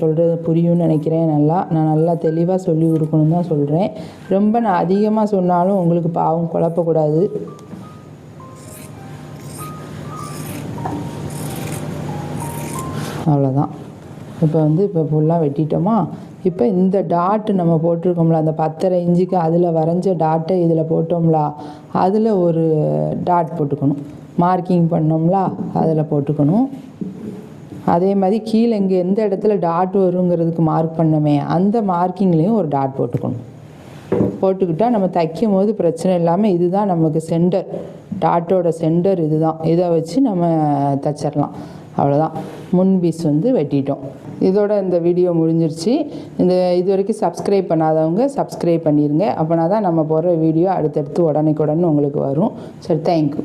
சொல்கிறது புரியும்னு நினைக்கிறேன். நல்லா நான் நல்லா தெளிவாக சொல்லி கொடுக்கணும் தான் சொல்கிறேன் ரொம்ப நான் அதிகமாக சொன்னாலும் உங்களுக்கு பாவம் குழப்பக்கூடாது. அவ்வளோதான் இப்போ வந்து இப்போ ஃபுல்லாக வெட்டிட்டோமா? இப்போ இந்த டாட் நம்ம போட்டிருக்கோம்ல அந்த பத்தரை இஞ்சுக்கு அதில் வரைஞ்ச டாட்டை இதில் போட்டோம்ல அதில் ஒரு டாட் போட்டுக்கணும். மார்க்கிங் பண்ணோம்ல அதில் போட்டுக்கணும். அதே மாதிரி கீழே இங்கே எந்த இடத்துல டாட் வருங்கிறதுக்கு மார்க் பண்ணமே அந்த மார்க்கிங்லேயும் ஒரு டாட் போட்டுக்கணும். போட்டுக்கிட்டால் நம்ம தைக்கும் போது பிரச்சனை இல்லாமல் இதுதான் நமக்கு சென்டர் டாட்டோட சென்டர் இதுதான். இதை வச்சு நம்ம தைச்சிடலாம். அவ்வளோதான் முன் பீஸ் வந்து வெட்டிட்டோம். இதோட இந்த வீடியோ முடிஞ்சிருச்சு. இந்த இது வரைக்கும் சப்ஸ்கிரைப் பண்ணாதவங்க சப்ஸ்கிரைப் பண்ணிடுங்க அப்போனா தான் நம்ம போடுற வீடியோ அடுத்தடுத்து உடனுக்குடன் உங்களுக்கு வரும். சரி தேங்க்யூ